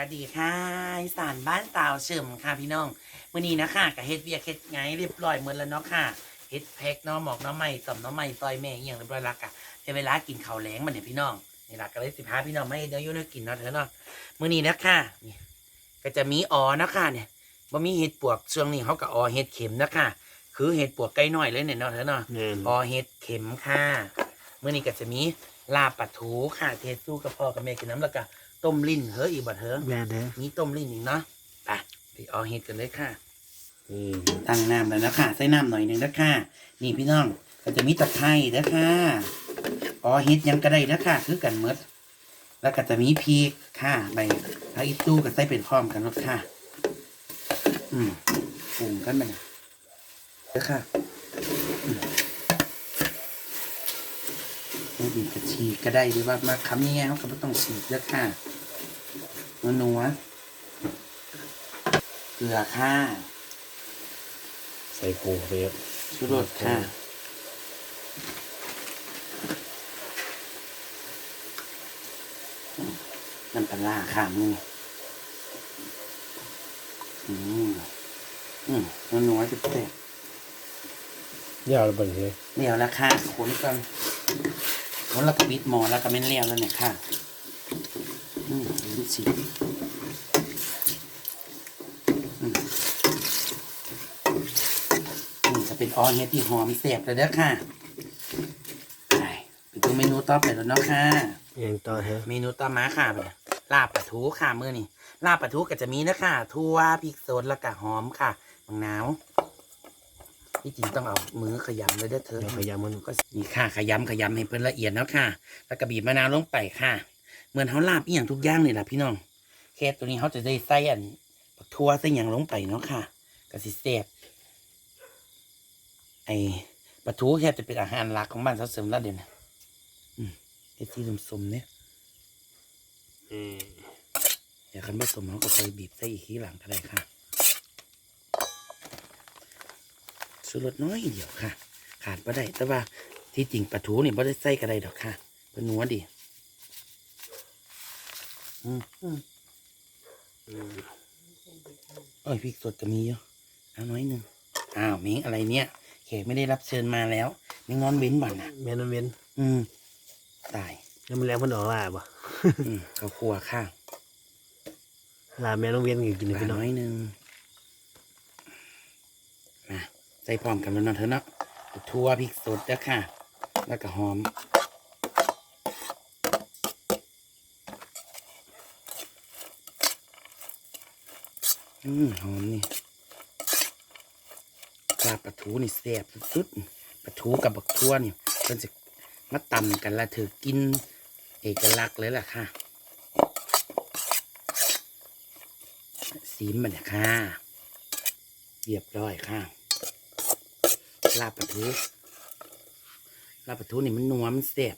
วัสดีค่ะอีสานบ้านสาวเฉิมค่ะพี่น้องมื่อนี้นะคะกับเฮ็ดเวียกเฮ็ดไงเรียบร้อยหมดแล้วเนาะค่ะเฮ็ดแพ็กเนาะหมอกเนาะใหม่ต่อมเนาะใหม่ซอยแม่อหย่างเรียบร้อยและกะในเวลากินข้าวแล้งมันเนี่ยพี่น้องนี่ละก็เลยสิพาพี่น้องไม่เดี๋ยวอยุ่งกินเนาะเถอะเนาะมื่อนี้นะคะนี่ก็จะมีอ๋อเนาะค่ะเนี่ยบ่มีเห็ดปวกช่วงนี้เขาก็อ๋อเห็ดเข็มนะคะคือเห็ดปวกไก่น้อยเลยเนี่ยเนาะเถอะเนาะแม่นพอเห็ดเข็มค่ะเมื่อนี้ก็จะมีลาบปลาทูค่ะเทสู้กับพ่อกับแม่กินน้ำแล้วก็ ต้มลิ้นเฮ้ออีกบัดเฮ้อแม่นเด้อมีต้มลิ้นอีกเนาะไปไปเอาเห็ดกันเลยค่ะอืมตั้งน้ำแล้วนะค่ะใส่น้ำหน่อยหนึ่งนะค่ะ นี่พี่น้องก็จะมีตะไคร้นะค่ะอ๋อเห็ดหยังก็ได้นะค่ะคือกันเมดแล้วก็จะมีพริกค่ะใบพริกอีตู้ก็ใส่เป็นพร้อมกันรสค่ะ อืมปรุงกันไปนะเด้ อค่ะไม่ดีกระชีกก็ได้หรือว่ามาคำนี้ไงเขาก็ไม่ต้องฉีกแล้วค่ะนัวนัวๆเกลือค่ะ ใส่ปูเข้าไปเยอะชูรสค่ะน้ำปลาร้าค่ะมึงอืมอืมนัวนัวๆจะแตกยาวแล้วเบิ่งเลยเลี้ยวแล้วค่ะขนก่อน ขนแล้วก็ปิดหมอแล้วก็ไม่นเลี้ยวแล้วเนี่ยค่ะอืมลิ้นสีอืมนี่จะเป็นออเฮ็ดที่หอมเสียบเลยเด้อค่ะไปไปดูเมนูต่อไปแล้วเนาะค่ะ ยังต่อฮะเมนูต่อมาค่ะไปลาบปลาทูค่ะมื้อนี้ลาบปลาทูก็จะมีนะค่ะทั่วพริกสดแล้วก็หอมค่ะมะนาว ที่จริงต้องเอามือขยำเลยเด้อเธอเดี๋ยวพยายามมันก็นี่ค่ะขยำขยำให้เพิ่นละเอียดแล้วค่ะ แล้วก็บีบมะนาวลงไปค่ะ เหมือนเขาลาบอีหยังทุกอย่างนี่แหละพี่น้องแค่ตัวนี้เขาจะได้ใส่อันปักทั่วใส่หยังลงไปเนาะค่ะก็สิแซ่บไอ้ปลาทูแค่จะเป็นอาหารหลักของบ้านเขาเสริมแล้วเดี๋ยวนะอืมไอ้ที่สมๆเนี่ยอืม เดี๋ยวคันผสมเขาก็ใส่บีบใส่อีกทีหลังก็ได้ค่ะ สูรสน้อยเดียวค่ะ ขาดไ่ได้แต่ว่าที่จริงปลาทูนี่ไม่ได้ใส่ก็ได้ดอกค่ะเป็นนัวดีอืมอืมอืมเอ้ยพริกสดก็มีอยู่เอาน้อยหนึ่งอ้าวมิงอะไรเนี่ยเขกไม่ได้รับเชิญมาแล้วมิงนอนเว้นบ่อนนะแม่นมันเว้นอืมตายแล้วมันแรงเพิ่นออกล่าบ่อืมเขาครัวข้างลาแม่ต้องเว้นกินปพี่ลาน้องน้อยหนึ่งมา ใส่พร้อมกันแล้วนะเธอเนาะทั่วพริกสดแล้วค่ะ แล้วก็หอม อืมหอมนี่ปลาปลาทูนี่แซ่บสุดๆปลาทูกับบักทั่วนี่เพิ่นจะมาตำกันละถือกิน เอกลักษณ์เลยล่ะค่ะสีมันเนี่ยค่ะเรียบร้อยค่ะ ลาบปลาทูลาบปลาทูนี่มันนัวมันแซ่บ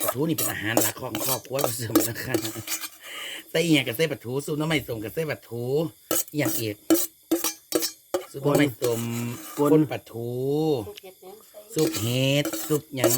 ปลาทูนี่เป็นอาหารหลักของครอบครัวเราเสริมนะคะใส่อหย่างกับใส่ปลาทูซุปน้ำไม่ส่งกับใส่ปลาทูอหย่างเอกซุปน้ำไม่ส้มปนปลาทูซุปเห็ดซุปหยัง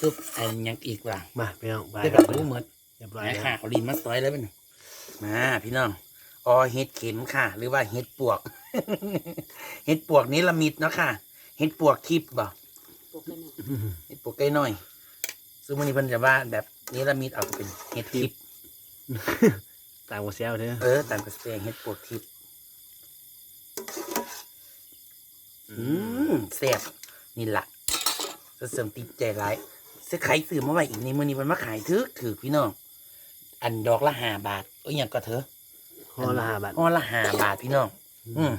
ซุปอันหยังอีกว่ามาพี่น้องไปใส่ปครัลาบทูหมดเรียบร้อยไอ้แล้วค่ะเขาลินมาซอยแล้วเป็นมาพี่น้องออเห็ดเข็มค่ะ หรือว่าเห็ดปวก เห็ดปวกนี้ละมิดเนาะค่ะ เห็ดปวกทิพย์บ่อืมเห็ดปวกใกล้น้อยซึ่งมันนี้เพิ่นจะว่าแบบนี้ละมิดเอาไปเป็นเห็ดทิพย์ตามกับเซลเด้อเออตามกระแสเห็ดปวกทิพย์อืมแซ่บนี่ล่ะจะเสริมติดใจหลายซื้อไข่ซื้อมาไว้อีกในมือนี้มันมาขายถือถือพี่น้อง อันดอกละห้าบาทเอ้ยอย่างก็เถอะห่อละห้าบาทห่อละห้าบาทพี่น้อง อืม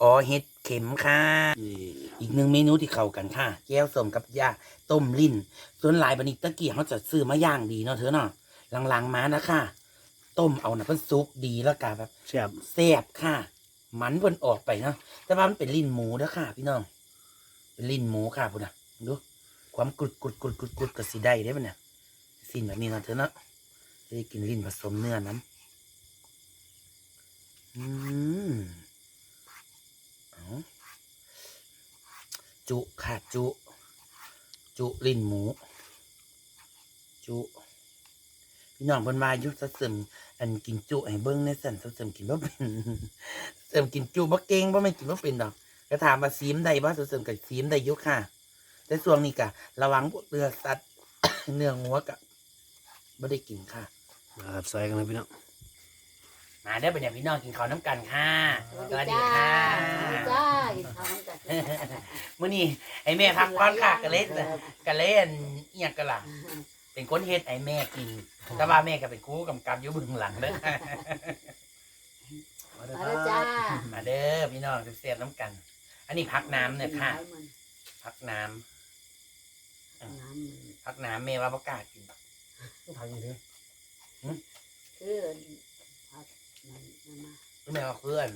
อ๋อเห็ดเข็มค่ะนี่อีกหนึ่งเมนูที่เข้ากันค่ะแก้วส้มกับยาต้มลิ้น ส่วนหลายบันิตะกี้เขาจะซื้อมาย่างดีเนาะเธอเนาะหลังๆมานะค่ะต้มเอานะเพิ่นซุกดีแล้วกะแบบแซ่บแซ่บค่ะ มันเพิ่นออกไปเนาะแต่ว่ามันเป็นลิ้นหมูเด้อค่ะ พี่น้องเป็นลิ้นหมูค่ะพุ่นนะดูความกรุดกรุดกรุดกรุดกรุดก็สิได้ได้ปะเนี่ยสิ้นแบบนี้เนาะเธอเนาะจะได้กินลิ้นผสมเนื้อน้ำอืมเอา จุค่ะจุ จุลิ้นหมู จุพี่น้องเพิ่นวายุทธเสริมอันกินจุให้เบิ่งในสั่นเสริมกินบ่เป็นเสริมกินจุบ่เก่งบ่แม่นกินบ่เป็นดอกก็ถามว่าซีมได้บ่เสริมก็ซีมได้อยู่ค่ะ แต่ช่วงนี้ก็ระวังพวกเนื้อสัตว์เนื้องัวก็บ่ได้กินค่ะมาครับซอยกันเลยพี่น้อง มาได้อเป็นอย่างพี่น้องกินข้าวน้ำกันค่ะสวัสดีจ้าจ้ากินข้าวกันมื้อนี้ไอ้แม่พักก่อนค่ะก็เล่นก็เล่นเอียงกันล่ะเป็นคนเฮ็ดไอ้แม่กินแต่ว่าแม่ก็เป็นครูกำกับอยู่เบื้องหลังเด้อมาแล้วจ้ามาเด้อพี่น้องเสียบๆน้ำกัน อันนี้พักน้ำเนี่ยค่ะ พักน้ำน้ำพักน้ำแม่ว่าประกล้าศกินทางนี้เด้อคือผักมันมา แม่ว่าเพื่อน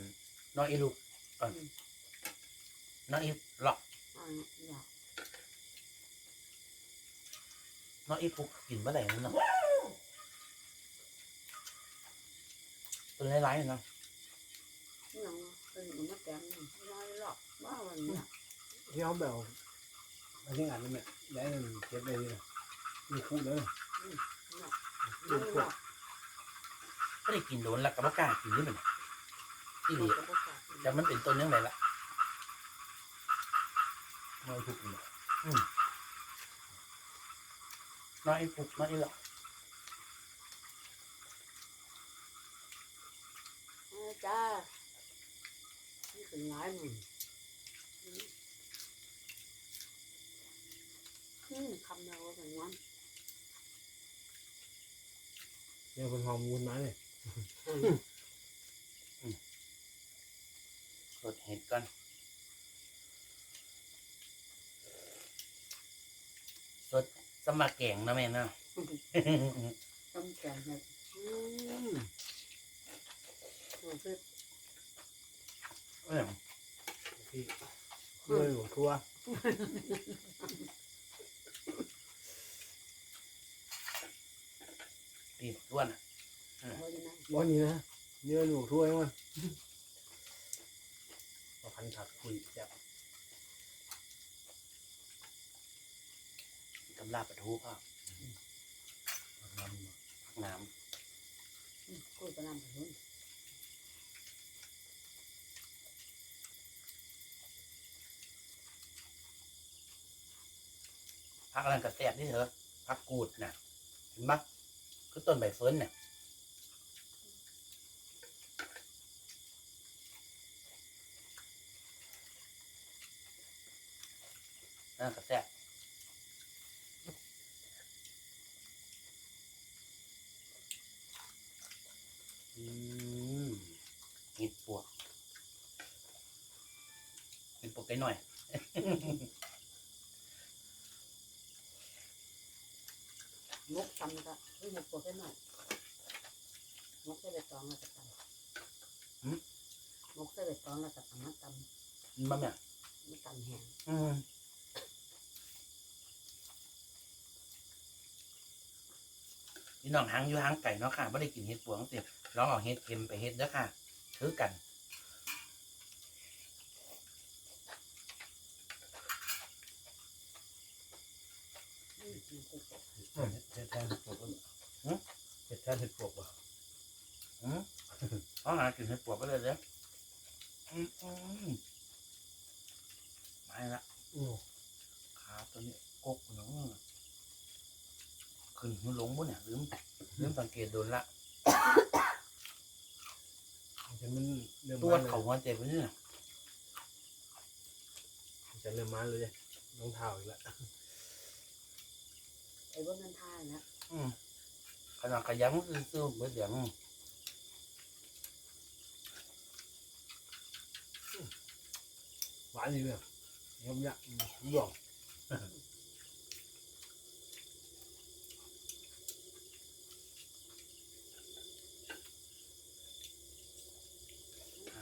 น้องอีลูกก่อนน้องอีหลอกอ่าอยากน้องอีปุกกินเมื่อไหร่นั่นเนาะตัวร้ายๆเนาะน้องเป็นมันมาแกงน้อยหรอกว่ามันเนี่ยที่เขาแบบมาที่งานนั่นแหละได้เงินเก็บได้เลยมีคู่เลยน้อยหรอกก็ได้กินโดนแล้วก็ประกล้าศกินนี่มัน อีหลีแต่มันเป็นต้นยังไงล่ะน้อยทุกคนน้องอีปุกน้องอีหลอกจ้านี่เป็นร้ายมึงอืมคำเดียวเป็นวันเนี่ยคนหอมมูลมาเลย สดเห็ดก่อนสดสมัครแกงเนาะแม่เนาะ ต้องแกงเนี่ยมันคือเออพี่ด้วยหัวทั่วตีด้วนอะโอ้ยนะบอนนี้นะเนื้อหัวทั่วมัน มาพันถักคุยแบบกำลาปลาทูพ่อพักน้คุยกันนำถึงำพักอะไรกระแสบนี่เถอะพักกูดน่ะเห็นปะคือต้นใบเฟิร์นเนี่ยนั่นกระแสบอืมเห็ดปวกเห็ดปวกไก่หน่อยมกตำก็เฮ้ยมกตัวแค่หน่อยมกใส่ใบตองแล้วก็ตำมกใส่ใบตองแล้วก็ตำมาตมันบ้าเนี่ยำมาตำแห้งอืมพี่น้องหางอยู่หางไก่เนาะค่ะไม่ได้กินเห็ดปวงสิลองเอาเห็ดเค็มไปเห็ดเด้อค่ะถือกัน อืมมันคือ เห็ดแทนเห็ดปวกเห็ดแทนเห็ดปวกป่ะอืมเอาหากินเห็ดปวกไปเลยเด้ออืมอืมไม่ละโอ้ขาตัวนี้กกเนาะขึ้นหัวหลงบุเนี่ยลืมลืมสังเกตโดนละฉันมันเริ่มตัวมาเลยเขาหัวเจ็บไปเนี่ยฉันเริ่มมาเลยรองเท้าอีกแล้ว ไอ้ว่ามันท่านะอืมขนาดขยันซื้อๆเบิดเดี๋ยวหวานดีเลยยำยะหยอก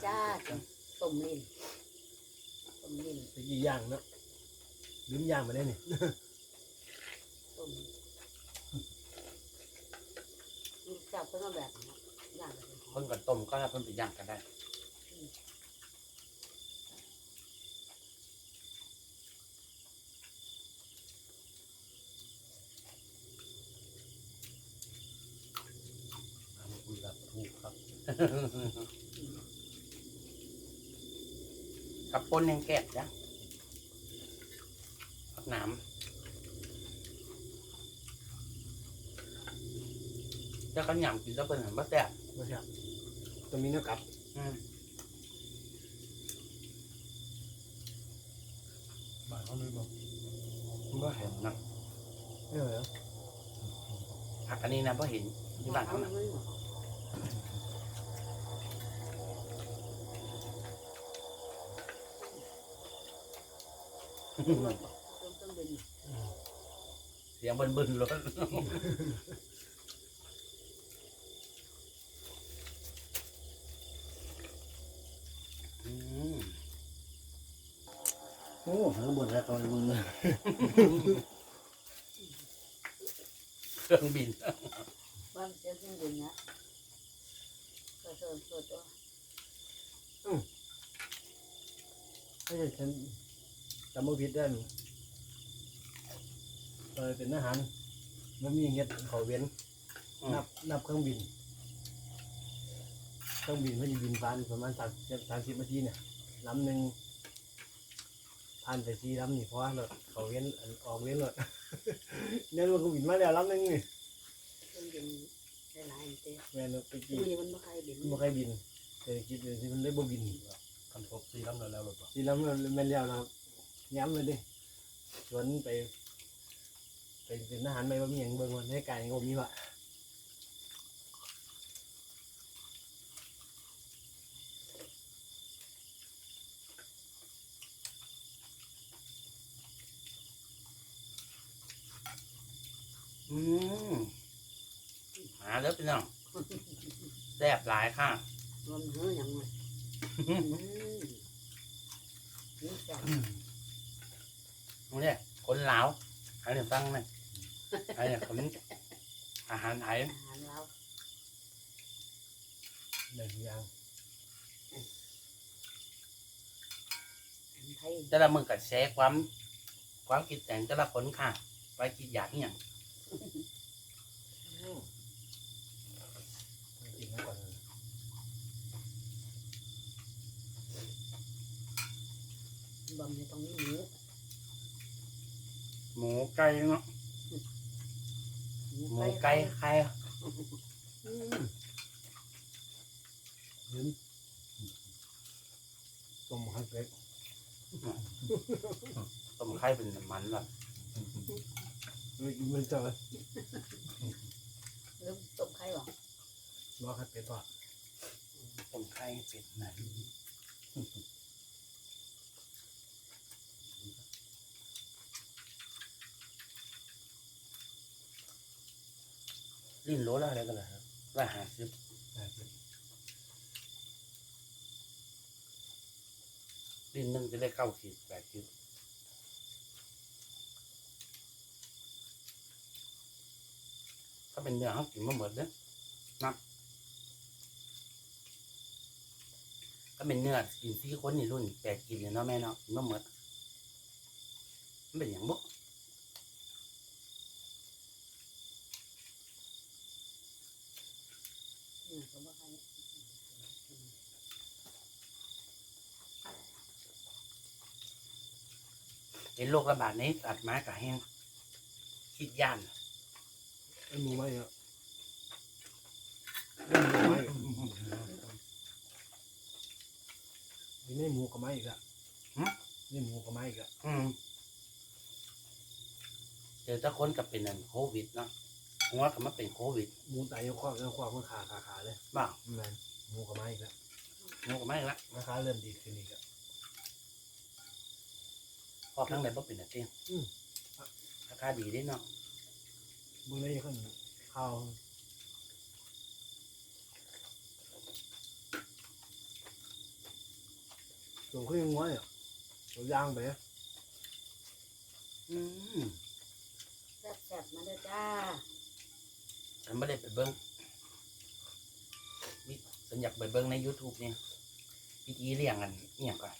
จ้าต้มลิ้นต้มลิ้นตะกี้ย่างเนาะลืมย่างมาได้นี่ต้มลูกเจ้าเพิ่งเอาแบบนี้ย่างแบบนี้เพิ่นก็ต้มก็เพิ่นไปย่างกันได้ขกับปนยังแกะจ้ะผักหน้ำ แล้วก็หยำกินแล้วเป็นเหมือนบะแซ่บไม่ใช่ตัวมีเนื้อกลับอืมบ้านเขาเลยบอกมันก็เห็นนะเออผักอันนี้นะเพราะเห็นที่บ้านเขานะต้องต้องเป็นเสียงบึนบึนๆเลยอืม โอ้ข้างบนแล้วตอนมึงเครื่องบิน บ้านเสียงเป็นนะก็เสริมตัวตัวไม่ใช่ฉันจำไม่ผิดได้เออเป็นทหารมันมีเงี้ยเขาเว้นอืม นับนับเครื่องบิน เครื่องบินเขาจะบินผ่านประมาณสามสามสิบนาทีเนี่ยลำหนึ่ง ผ่านไปสี่ลำนี่เพราะว่าเราเขาเว้นอันออกเว้นเลยเนี่ยมันก็บินมาแล้วลำหนึ่งนี่เครื่องบินหลายๆเต้แม่นไปที่กี่นี่มันไม่ใครบินมันบ่ใครบินเศรษฐกิจเดี๋ยวนี้มันเลยบ่บินคันครบสี่ลำแล้วแล้วหรือเปล่าสี่ลำมันแม่นแล้วนะครับย้ำเลยดิชวนไปไปเป็นทหารไหมว่ามีอย่างเบิ่งวันให้กายก็มีวะ อืมหาเด้อพี่น้องแซ่บหลายค่ะรวมเนื้ออย่างไรอืมนี่จ้ะนี่คนลาวให้เดี๋ยวฟังหน่อยไอ้เนี่ยคนอาหารไทยอาหารเราหนึ่งอย่างไทยแต่ละมือกับแชร์ความ ความคิดแต่งแต่ละคนค่ะ ไปคิดอยากอหย่าง กินมาก่อนบำในตรงนี้หมูหมูไก่เนาะหมูไก่ไข่อืมเห็นต้มไข่เป็ดต้มไข่เป็นมันแบบไม่กินไม่เจอเริ่มต้มไข่หรอรอไข่เป็ดก่อนต้มไข่เป็ดนะลิ้นโลละอะไรกันล่ะครับละห้าสิบได้สิลิ้นหนึงจะได้เก้าขีดแปดขีดถ้า เป็นเนื้อเขากินมาหมดเลยนับถ้าเป็นเนื้อกินที่คนนี่รุ่นแปดกินเนี่ยเนาะแม่เนาะกินมาหมดมันเป็นอย่างบุเนี่ยก็บ่ใครเห็นโรคระบาดในสัตว์หมากับแห้งคิดย่าน ไอ้หมูไหมอะไอ้หมูไหมนี่หมูกับไม้อีกละนี่หมูกับไม้อีกละอืมเจอถ้าคนกับเป็นอันโควิดเนาะหัวก็มาเป็นโควิดหมูตายยังคว้างยังคว้างมันขาขาขาเลยบ้าแม่นหมูกับไม้อีกละหัวก็ไม่ละราคาเริ่มดีขึ้นอีกละพอครั้งใดบ่เป็นอันเตี้ยอืมราคาดีเด้เนาะ มึงได้ขึ้นข้าวตัวขึ้นยังง้อยอะตัวย่างไปอะอืมแซ่บๆมาเด้อจ้าฉันไม่ได้ไปเบิ้งมีฉันอยากไปเบิ้งใน YouTube เนี่ยวิธีเลี้ยงกันเอี่ยงก่อน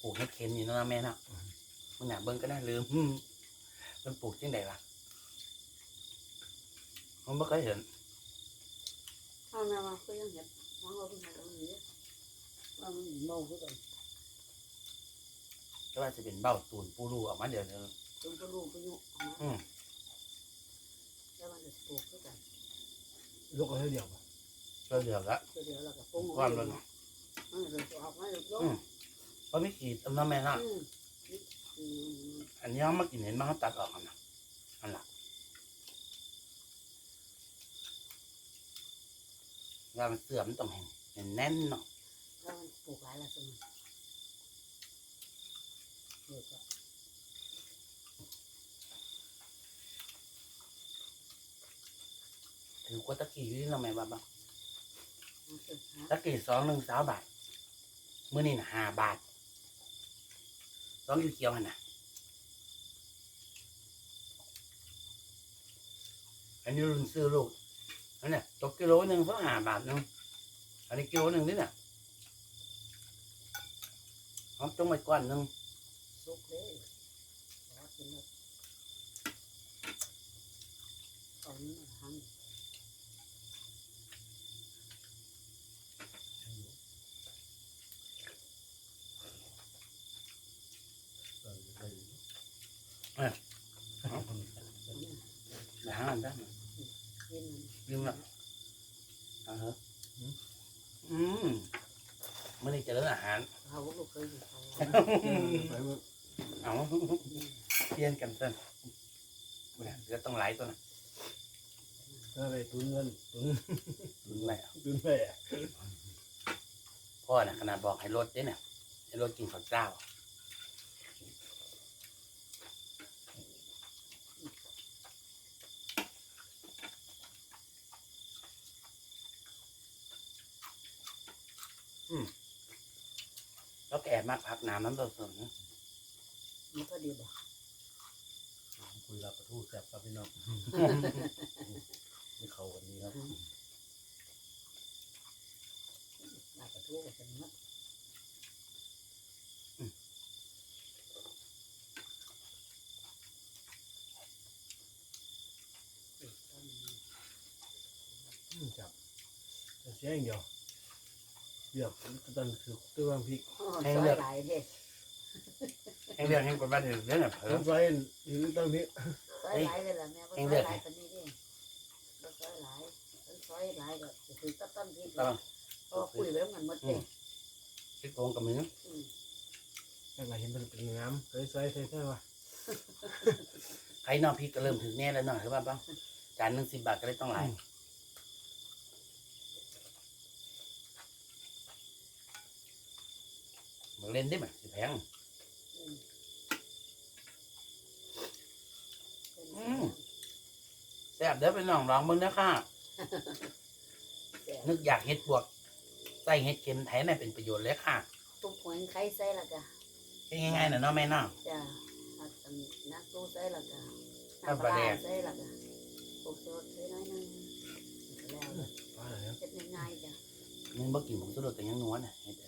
ปลูกเห็ดเข็มนี่เนาะแม่เนาะมันหนาเบิ้งก็น่าลืมอืมมันปลูกจังไดล่ะ มันไม่เคยเห็นเฮาเอาแม่ว่าก็ยังเห็ดวางเราเป็นอะไรอย่างนี้ว่ามันเมาคือกันก็ว่าจะเป็นเบ้าตูนปูรูออกมาเดี๋ยวนึงจนก็รู้ก็ยุ่งอืมแล้วมันจะปลูกคือกันยกเอาให้เดียวป่ะก็เหลือละเดี๋ยวเราก็ปรุงความร้อนมันจะออกมาอยู่ยกเพราะไม่ขีดตำน้ำแม่เนาะอืมอืมอันนี้เขามากินเห็นมาเขาตัดออกกันนะอันละ ว่ามันเสื่อมมันต้องเห็นเห็นแน่นเนาะแล้วมันปลูกหลายละสมุนเดี๋ยวก็ถือกว่าตะกี้อยู่ที่เราแม่บ้าบ้างมาศึกษาตะกี้สองหนึ่งสามบาทมื้อนี้นะห้าบาทสองอยู่เขียวหันนะอันนี้รุ่นซื้อลูก อันเนี้ยตกกิโลหนึ่งเพราะห้าบาทหนึงอันนี้กิโลหนึ่งนี่น่ะเขาจงไว้ก้อนหนึ่งสุกเลยขอกินแล้วเอานี้มาหั่นเออได้อยู่เดี๋ยวหาอันได้ กินมันลืมละเอาเหรออืมมื่อนี้เจะเริ่มอาหาร เขาก็เคยอยู่เขาไปเมื่อเอาเพี้ยนกันเต้นเนี่ยจะต้องไหลายตัวนะถ้าไปตุนเงินตุนรุนไหลายตุนไปอะพ่อน่ะขนาดบอกให้รถเด้เนี่ยให้รถกินข้าวเจ้า แล้วแกแอบมากพักน้ำน้ำตัวสนมันก็ดีบ่คุยรับประทูแซ่บครับพี่น้องนี่เขาวันนี้ครับหลายกระทู้ก็เป็นมัดอืมอืมจับแต่เสียอย่างเดียว เดือบตอนคือตัววางพริกอ๋อซอยหลายเด้แห้งเรื่องแห้งกว่าบ้านอื่นเรื่องน่ะเพิ่ต้มนไฟหรือต้นพริกซอยหลายเลยล่ะแม่บ่เอ้ซยอยเลือกหลายปานนี้เด้บ่ซอยหลายต้นซอยหลายก็สิถือตับต้นที่ต้องเพราะว่าคุยไว้มันหมดเด้คิดโกงกับมืออืมแต่ไงเห็นเป็นเป็นน้ำเคยใส่ใส่ใช่ป่ะใครนอกพี่ก็เริ่มถึงแน่แล้วเนาะใช่ป่ะบ้างจานหนึ่งสิบบาทก็เลยต้องหลายมา เล่นได้ไหมสิแพงอืมอืมแซ่บเด้อไปน้องลองมึงนะค่ะแซ่บนึกอยากเฮ็ดบวกใส่เฮ็ดเข็มแท้น่ะเป็นประโยชน์เลยค่ะทุกหวยไข่ใส่และจ้ะเฮ็ดง่ายๆน่ะเนาะแม่เนาะจ้ะอัดอันนักตู้ใส่และจ้ะน้ำปลาแดงใส่และจ้ะปลูกสดใส่น้อยหนึงแล้วว่าอะไรนะเฮ็ดง่ายๆจ้ะมันบ่กินผงชูรสแต่ยังนัวน่ะเฮ็ดอันเพราะ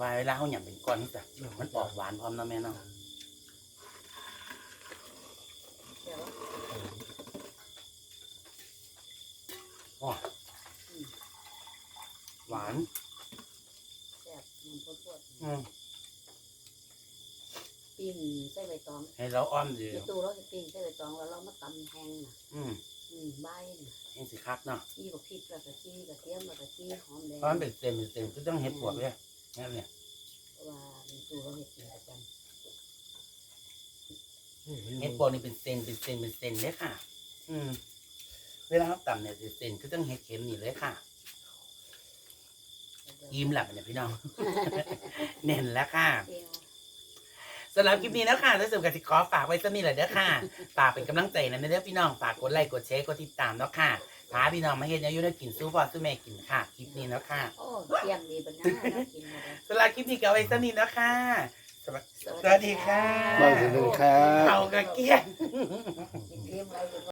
ว่าเวลาเฮาหยำเป็นก้อนนี่จ้ะมันออกหวานพร้อมเนาะแม่เนาะเดี๋ยวหวานแซ่บมันปวดอืมๆปิ้งใส่ใบตองให้เราอ้อมดีในตู้เราจะปิ้งใส่ใบตองแล้วเรามาตำแห้งน่ะ อืมอืมใบน่ะเฮ็ดสิคักเนาะขี้บักพริกแล้วก็ขี้กระเทียมแล้วก็ขี้หอมแดงเพราะมันเป็นเส้นเป็นเส้นก็ต้องเฮ็ดบวกเลย นั่นเนี่ยเพราะว่าในตู้เราเฮ็ดเป็นประจำเฮ็ดบวกนี่เป็นเส้นเป็นเส้นเป็นเส้นเลยค่ะ อืม เวลาเราตำเนี่ยเป็นเส้นก็ต้องเฮ็ดเข็มนี่เลยค่ะ ยิ้มหลับเนี่ยพี่น้องเน่นแล้วค่ะเดียวสำหรับคลิปนี้แล้วค่ะถ้าสมกับที่ขอฝากไว้สักนิดแหละเด้อค่ะ ฝากเป็นกำลังใจนะเด้อพี่น้อง ฝากกดไลค์ กดแชร์ กดติดตามเนาะค่ะ พาพี่น้องมาเฮ็ดแนวอยุ่งกินสู้พ่อสู้แม่กินค่ะคลิปนี้เนาะค่ะโอ้เที่ยงดีปัญญาเรากินหมดแล้วสำหรับคลิปนี้ก็เอาไว้สักนิดแล้วค่ะสวัสสวัสดีค่ะบ้านสิหนึ่งครับเอากระเกี้ยง กินเที่ยงแล้ว